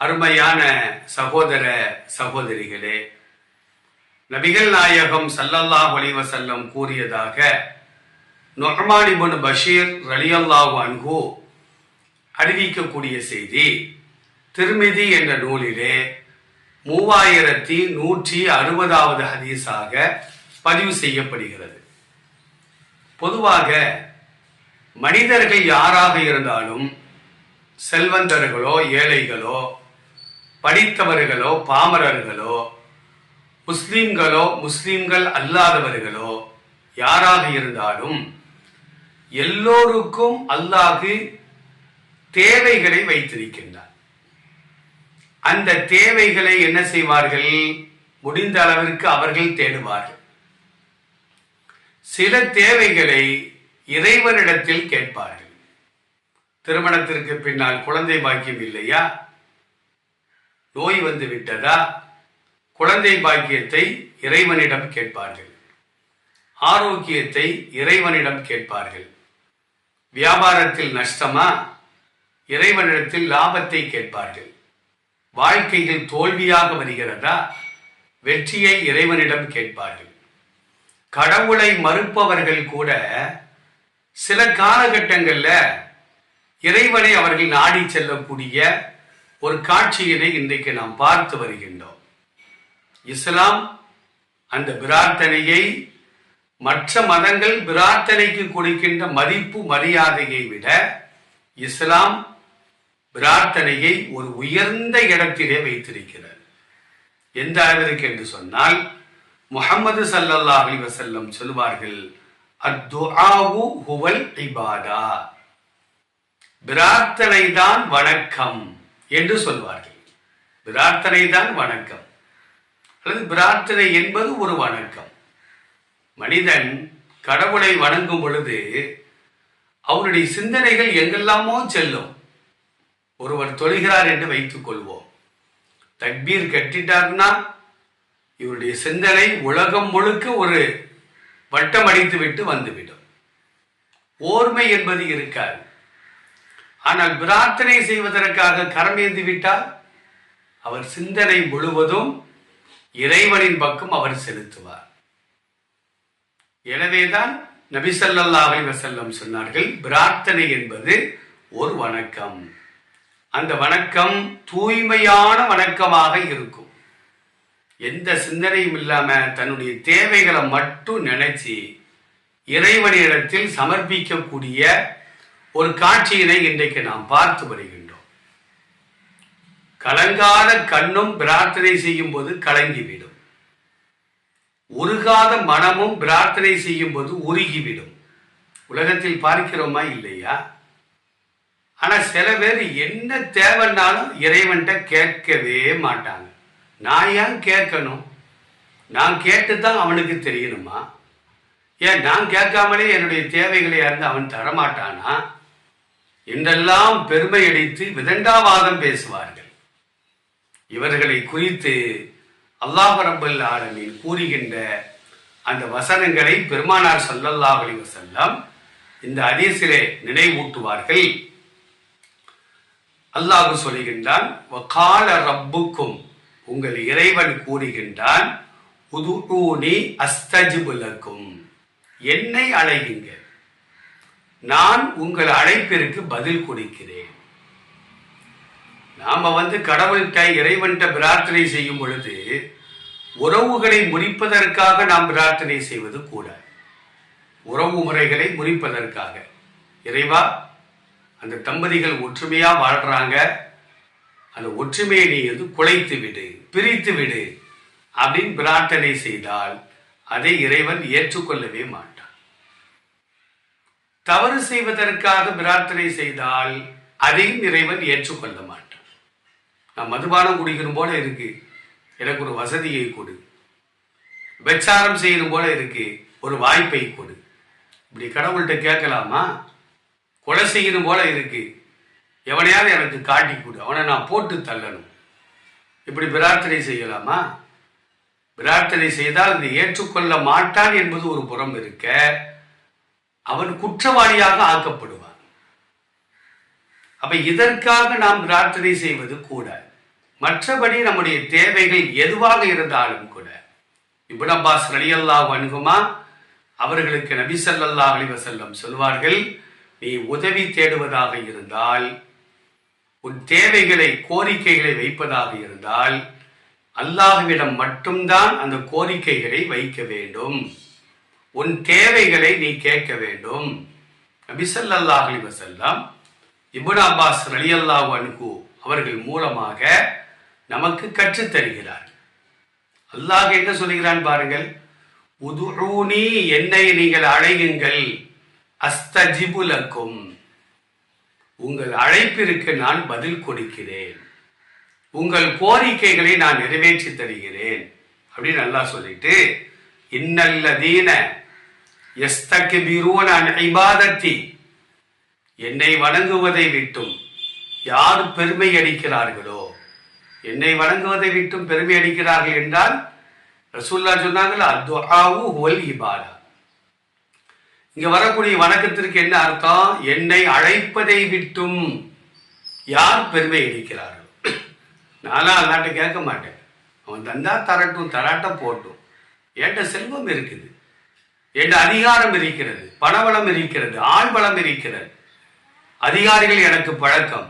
அருமையான சகோதர சகோதரிகளே நபிகள் நாயகம் சல்லல்லாஹ் அலைஹி கூறியதாக நொஹ்மான் பஷீர் ரலியல்லாஹு அன்ஹு அறிவிக்கக்கூடிய செய்தி திருமிதி என்ற நூலிலே மூவாயிரத்தி நூற்றி அறுபதாவது ஹதீஸாக பதிவு செய்யப்படுகிறது. பொதுவாக மனிதர்கள் யாராக இருந்தாலும் செல்வந்தர்களோ ஏழைகளோ படித்தவர்களோ பாமரர்களோ முஸ்லீம்களோ முஸ்லீம்கள் அல்லாதவர்களோ யாராக இருந்தாலும் எல்லோருக்கும் அல்லாஹு தேவைகளை வைத்திருக்கின்றார். அந்த தேவைகளை என்ன செய்வார்கள்? முடிந்த அளவிற்கு அவர்கள் தேடுவார்கள். சில தேவைகளை இறைவனிடத்தில் கேட்பார்கள். திருமணத்திற்கு பின்னால் குழந்தை பாக்கியம் இல்லையா? நோய் வந்து விட்டதா? குழந்தை பாக்கியத்தை இறைவனிடம் கேட்பார்கள். ஆரோக்கியத்தை இறைவனிடம் கேட்பார்கள். வியாபாரத்தில் நஷ்டமா? இறைவனிடத்தில் லாபத்தை கேட்பார்கள். வாழ்க்கையில் தோல்வியாக வருகிறதா? வெற்றியை இறைவனிடம் கேட்பார்கள். கடவுளை மறுப்பவர்கள் கூட சில காலகட்டங்களில் இறைவனை அவர்கள் நாடி செல்லக்கூடிய ஒரு காட்சியினை இன்றைக்கு நாம் பார்த்து வருகின்றோம். இஸ்லாம் அந்த பிரார்த்தனையை மற்ற மதங்கள் பிரார்த்தனைக்கு கொடுக்கின்ற மதிப்பு மரியாதையை விட இஸ்லாம் பிரார்த்தனையை ஒரு உயர்ந்த இடத்திலே வைத்திருக்கிறது. எந்த அளவிற்கு என்று சொன்னால் முகமது சல்லல்லாஹ் அலைஹி வஸல்லம் சொல்வார்கள் அத்துஆவு ஹுவல் இபாதா. பிரார்த்தனை தான் வணக்கம். என்று சொல்வார்கள். பிரார்த்தனை தான் வணக்கம். அல்லது பிரார்த்தனை என்பது ஒரு வணக்கம். மனிதன் கடவுளை வணங்கும் பொழுது அவருடைய சிந்தனைகள் எங்கெல்லாமோ செல்லும். ஒருவர் தொழுகிறார் என்று வைத்துக் கொள்வோம். தக்பீர் கட்டிட்டார்னா இவருடைய சிந்தனை உலகம் முழுக்க ஒரு வட்டம் அடித்து விட்டு வந்துவிடும். ஓர்மை என்பது இருக்காது. ஆனால் பிரார்த்தனை செய்வதற்காக கரமேந்தி விட்டால் அவர் சிந்தனை முழுவதும் இறைவனின் பக்கம் அவர் செலுத்துவார். எனவேதான் நபிசல்லாவை வசல்லம் சொன்னார்கள் பிரார்த்தனை என்பது ஒரு வணக்கம். அந்த வணக்கம் தூய்மையான வணக்கமாக இருக்கும். எந்த சிந்தனையும் இல்லாம தன்னுடைய தேவைகளை மட்டும் நினைச்சு இறைவனிடத்தில் சமர்ப்பிக்கக்கூடிய ஒரு காட்சியினை இன்றைக்கு நாம் பார்த்து வருகின்றோம். கலங்காத கண்ணும் பிரார்த்தனை செய்யும் போது கலங்கிவிடும். உருகாத மனமும் பிரார்த்தனை செய்யும் போது உருகிவிடும். உலகத்தில் பார்க்கிறோமா இல்லையா? ஆனா சில பேர் என்ன தேவைன்னாலும் இறைவன்கிட்ட கேட்கவே மாட்டாங்க. நான் ஏன் கேட்கணும்? நான் கேட்டு தான் அவனுக்கு தெரியணுமா? ஏன் நான் கேட்காமலே என்னுடைய தேவைகளை அறிந்து அவன் தரமாட்டானா? என்றெல்லாம் பெருமையடித்து விதண்டாவாதம் பேசுவார்கள். இவர்களை குறித்து அல்லாஹ் ரபுல் ஆலமின் கூறுகின்ற அந்த வசனங்களை பெருமானார் ஸல்லல்லாஹு அலி வசல்லாம் இந்த ஹதீஸிலே நினைவூட்டுவார்கள். அல்லாஹ் சொல்லுகின்றான் வகால ரப்புக்கும் உங்கள் இறைவன் கூறுகின்றான் உதுஊனி அஸ்தஜிபுலக்கும் என்னை அழையுங்கள். நான் உங்கள் அழைப்பிற்கு பதில் கொடுக்கிறேன். நாம வந்து கடவுள்கிட்ட இறைவன்கிட்ட பிரார்த்தனை செய்யும் பொழுது உறவுகளை முறிப்பதற்காக நாம் பிரார்த்தனை செய்வது கூட. உறவு முறைகளை முறிப்பதற்காக. இறைவா அந்த தம்பதிகள் ஒற்றுமையா வாழ்றாங்க. அந்த ஒற்றுமையை நீ வந்து குலைத்து விடு பிரித்து விடு அப்படின்னு பிரார்த்தனை செய்தால் அதை இறைவன் ஏற்றுக்கொள்ளவே மாட்டான். தவறு செய்வதற்காக பிரார்த்தனை செய்தால் அதையும் இறைவன் ஏற்றுக்கொள்ள மாட்டான். நான் மதுபானம் குடிக்கணும் போல இருக்கு. எனக்கு ஒரு வசதியை கொடு. விபச்சாரம் செய்யணும் போல இருக்கு. ஒரு வாய்ப்பை கொடு. இப்படி கடவுள்கிட்ட கேட்கலாமா? கொலை செய்யணும் போல இருக்கு. எவனையாவது எனக்கு காட்டி கொடு. அவனை நான் போட்டு தள்ளணும். இப்படி பிரார்த்தனை செய்யலாமா? பிரார்த்தனை செய்தால் அதை ஏற்றுக்கொள்ள மாட்டான் என்பது ஒரு புறம் இருக்க அவன் குற்றவாளியாக ஆக்கப்படுவான். அப்ப இதற்காக நாம் பிரார்த்தனை செய்வது கூட மற்றபடி நம்முடைய தேவைகள் எதுவாக இருந்தாலும் கூட இப்னு அப்பாஸ் ரலியல்லாஹு அணுகுமா அவர்களுக்கு நபி சல்லல்லா அலிவசல்லம் சொல்வார்கள் நீ உதவி தேடுவதாக இருந்தால் உன் தேவைகளை கோரிக்கைகளை வைப்பதாக இருந்தால் அல்லாஹ்விடம் மட்டும்தான் அந்த கோரிக்கைகளை வைக்க வேண்டும். உன் தேவைகளை நீ கேட்க வேண்டும். நபிசல்லாஹ் ஸல்லல்லாஹு அலைஹி வஸல்லம் இப்னு அப்பாஸ் அல்லாஹ் அனுகு அவர்கள் மூலமாக நமக்கு கற்றுத்தருகிறார். அல்லாஹ் என்ன சொல்கிறான் பாருங்கள் உதுரூனி என்னை நீங்கள் அழையுங்கள். அஸ்தஜிபுலக்கும் உங்கள் அழைப்பிற்கு நான் பதில் கொடுக்கிறேன். உங்கள் கோரிக்கைகளை நான் நிறைவேற்றி தருகிறேன். அப்படின்னு நல்லா சொல்லிட்டு இன்னல்லதீன எஸ்தக்பிரூன அன் இபாதத்தி. என்னை வணங்குவதை விட்டும் யார் பெருமை அடிக்கிறார்களோ? என்னை வணங்குவதை விட்டும் பெருமை அடிக்கிறார்கள் என்றால் ரசூல்லா சொன்னாங்களா துஆவு ஹுவல் இபாதா. இங்க வரக்கூடிய வணக்கத்திற்கு என்ன அர்த்தம்? என்னை அழைப்பதை விட்டும் யார் பெருமை அடிக்கிறார்கள். நானும் அல்லாட்ட கேட்க மாட்டேன். அவன் தந்தா தரட்டும் தராட்டம் போட்டும். என்கிட்ட செல்வம் இருக்குது. என்ற அதிகாரம் இருக்கிறது பணபலம் இருக்கிறது ஆள்பலம் இருக்கிறது. அதிகாரிகள் எனக்கு பழக்கம்.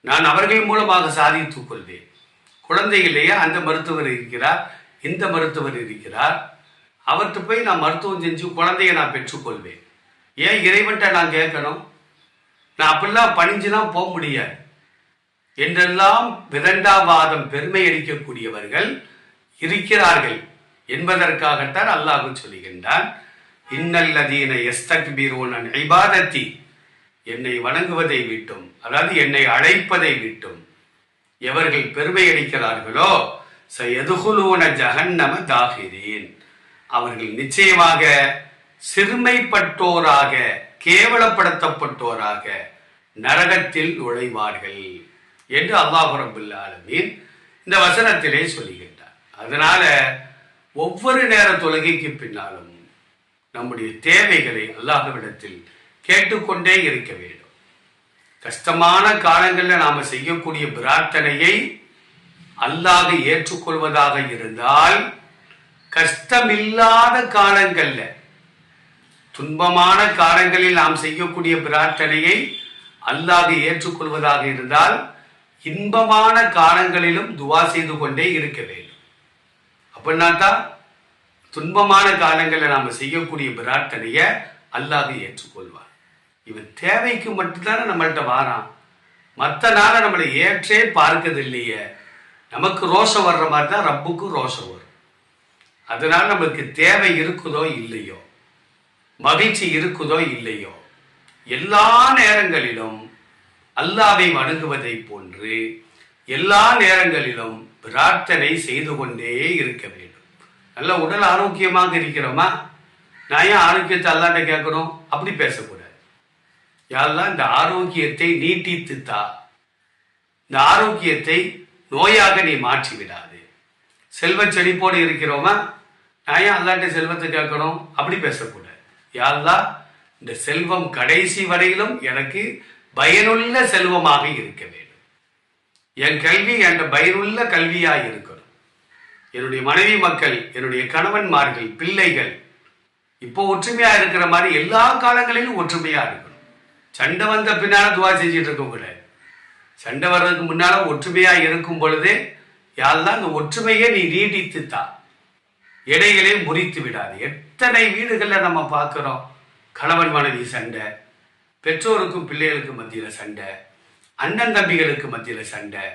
நான் அவர்கள் மூலமாக சாதித்துக் கொள்வேன். குழந்தைகளையே அந்த மருத்துவர் இருக்கிறார். இந்த மருத்துவர் இருக்கிறார். அவர்கிட்ட போய் நான் மருத்துவம் செஞ்சு குழந்தைய நான் பெற்றுக்கொள்வேன் ஏன் இறைவன்ட்ட நான் கேட்கணும்? நான் அப்படிலாம் பணிஞ்சுலாம் போக முடியாது. என்றெல்லாம் விதண்டாவாதம் பெருமை அடிக்கக்கூடியவர்கள் இருக்கிறார்கள். என்பதற்காகத்தான் அல்லாஹும் சொல்லுகின்றான் இன்னல்லதீன எஸ்தக்பீரோன் ஐபாதத்தி என்னை வணங்குவதை விட்டும் அதாவது என்னை அழைப்பதை விட்டும் எவர்கள் பெருமை அடிக்கிறார்களோ எதுகுலூன ஜகன்னம தாகிரீன் அவர்கள் நிச்சயமாக சிறுமைப்பட்டோராக கேவலப்படுத்தப்பட்டோராக நரகத்தில் நுழைவார்கள் என்று அல்லாஹ் இந்த வசனத்திலே சொல்லுகின்றார் அதனால ஒவ்வொரு நேர தொழுகைக்கு பின்னாலும் நம்முடைய தேவைகளை அல்லாஹவிடத்தில் கேட்டுக்கொண்டே இருக்க வேண்டும். கஷ்டமான காலங்களில் நாம் செய்யக்கூடிய பிரார்த்தனையை அல்லாஹ் ஏற்றுக்கொள்வதாக இருந்தால் கஷ்டமில்லாத காலங்களில் துன்பமான காலங்களில் நாம் செய்யக்கூடிய பிரார்த்தனையை அல்லாஹ் ஏற்றுக்கொள்வதாக இருந்தால் இன்பமான காலங்களிலும் துவா செய்து கொண்டே இருக்க வேண்டும். அப்படின்னா தான் துன்பமான காலங்களில் நாம் செய்யக்கூடிய பிரார்த்தனையை அல்லாது ஏற்றுக்கொள்வார். இவன் தேவைக்கு மட்டும்தானே நம்மள்கிட்ட வாரான். மற்ற நாளை நம்மளை ஏற்றே பார்க்கறது இல்லையே நமக்கு ரோஷம் வர்ற மாதிரி தான் ரப்புக்கும் ரோஷம் வரும். அதனால நமக்கு தேவை இருக்குதோ இல்லையோ? மகிழ்ச்சி இருக்குதோ இல்லையோ? எல்லா நேரங்களிலும் அல்லாவை வணங்குவதை போன்று எல்லா நேரங்களிலும் பிரார்த்தனை செய்து கொண்டே இருக்க வேண்டும். நல்ல உடல் ஆரோக்கியமாக இருக்கிறோமா? நான் ஏன் ஆரோக்கியத்தை அல்லாட்ட கேட்கணும்? அப்படி பேசக்கூடாது. யாரெல்லாம் இந்த ஆரோக்கியத்தை நீட்டித்து தா இந்த ஆரோக்கியத்தை நோயாக நீ மாற்றி விடாது செல்வ செழிப்போடு இருக்கிறோமா? நான் ஏன் அல்லாட்ட செல்வத்தை கேட்கணும்? அப்படி பேசக்கூடாது. யாரெல்லாம் இந்த செல்வம் கடைசி வரையிலும் எனக்கு பயனுள்ள செல்வமாக இருக்க வேண்டும். என் கல்வி என்ற பயிருள்ள கல்வியாக இருக்கணும் என்னுடைய மனைவி மக்கள் என்னுடைய கணவன்மார்கள் பிள்ளைகள் இப்போ ஒற்றுமையாக இருக்கிற மாதிரி எல்லா காலங்களிலும் ஒற்றுமையாக இருக்கணும். சண்டை வந்த பின்னால் துவா செஞ்சுட்டு இருக்க சண்டை வர்றதுக்கு முன்னால் ஒற்றுமையாக இருக்கும் பொழுதே யாரெல்லாம் அந்த ஒற்றுமையை நீ நீடித்து தா. இடைகளை முறித்து விடாது. எத்தனை வீடுகளில் நம்ம பார்க்குறோம் கணவன் மனைவி சண்டை பெற்றோருக்கும் பிள்ளைகளுக்கும் மத்தியில் சண்டை அண்ணன் தம்பிகளுக்கு மத்தியில் சண்டை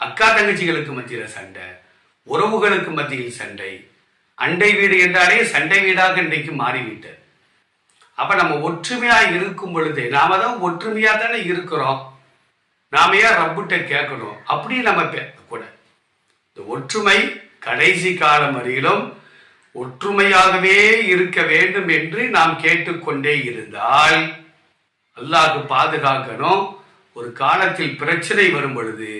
அக்கா தங்கச்சிகளுக்கு மத்தியில் சண்டை உறவுகளுக்கு மத்தியில் சண்டை அண்டை வீடு என்றாலே சண்டை வீடாக இன்றைக்கு மாறிவிட்டது. அப்போ நம்ம ஒற்றுமையாக இருக்கும் பொழுது நாம தான் ஒற்றுமையாக தானே இருக்கிறோம். நாம ஏன் ரப்புட்ட கேட்கணும்? அப்படி நம்ம கூட இந்த ஒற்றுமை கடைசி காலம் வரையிலும் ஒற்றுமையாகவே இருக்க வேண்டும் என்று நாம் கேட்டுக்கொண்டே இருந்தால் அல்லாஹ் பாதுகாக்கணும். ஒரு காலத்தில் பிரச்சனை வரும் பொழுது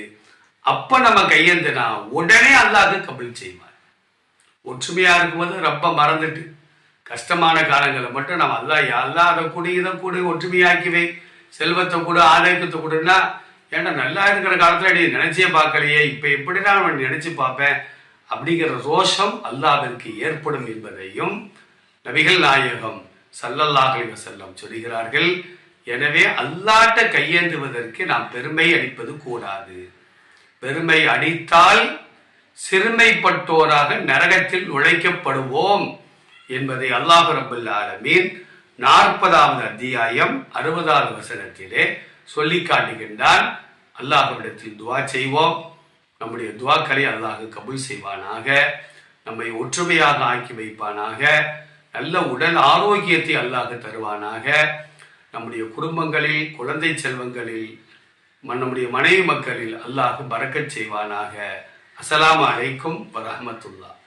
அப்ப நம்ம கையேந்தினா உடனே அல்லாது கபில் செய்வார். ஒற்றுமையா இருக்கும்போது ரொம்ப மறந்துட்டு கஷ்டமான காலங்களை மட்டும் நம்ம அல்லா அல்லா அதை கூட இதை கூட ஒற்றுமையாக்கிவே செல்வத்தை கூட ஆரோக்கியத்தை கூடனா ஏன்டா நல்லா இருக்கிற காலத்துல நீ நினைச்சே பார்க்கலையே இப்ப எப்படி நான் நினைச்சு பார்ப்பேன்? அப்படிங்கிற ரோஷம் அல்லாவிற்கு ஏற்படும் என்பதையும் நபிகள் நாயகம் சல்லல்லாஹ் செல்லம் சொல்கிறார்கள். எனவே அல்லாட்ட கையேந்துவதற்கு நாம் பெருமை அளிப்பது கூடாது. பெருமை அடித்தால் சிறுமைப்பட்டோராக நரகத்தில் நுழைக்கப்படுவோம் என்பதை அல்லாஹ் ரபுல் ஆலமீன் நாற்பதாவது அத்தியாயம் அறுபதாவது வசனத்திலே சொல்லி காட்டுகின்றான். அல்லாஹ்விடத்தில் துவா செய்வோம். நம்முடைய துவாக்களை அல்லாஹ் கபுல் செய்வானாக. நம்மை ஒற்றுமையாக ஆக்கி வைப்பானாக. நல்ல உடல் ஆரோக்கியத்தை அல்லாஹ் தருவானாக. நம்முடைய குடும்பங்களில் குழந்தை செல்வங்களில் நம்முடைய மனைவி மக்களில் அல்லாஹ் பறக்கச் செய்வானாக. அஸ்லாம் அலைக்கும் வரஹ்மத்துல்லாஹ்